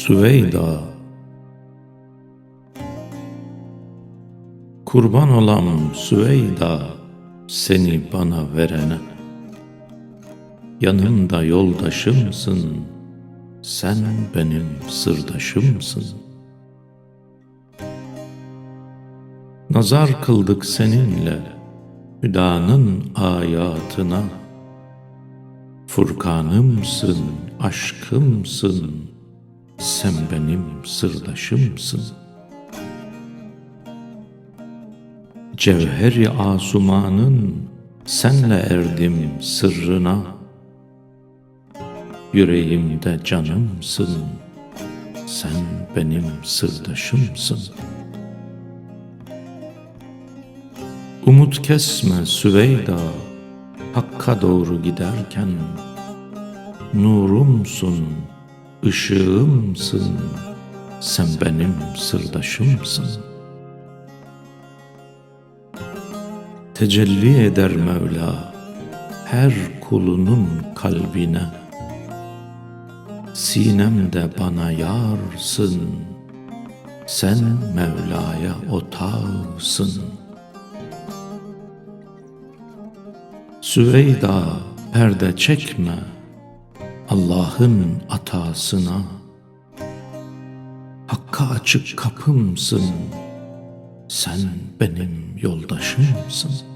Süveyda. Kurban olam Süveyda seni bana verene. Yanımda yoldaşımsın sen benim sırdaşımsın. Nazar kıldık seninle Hüdanın ayatına. Furkanımsın, aşkımsın Sen benim sırdaşımsın. Cevheri asumanın Senle erdim sırrına. Yüreğimde canımsın. Sen benim sırdaşımsın. Umut kesme Süveyda Hakka doğru giderken Nurumsun, ışığımsın Sen benim sırdaşımsın. Tecelli eder Mevla Her kulunun kalbine. Sinemde bana yarsın Sen Mevla'ya otağısın. Süveyda perde çekme Allah'ın atasına Hakka açık kapımsın. Sen benim yoldaşımsın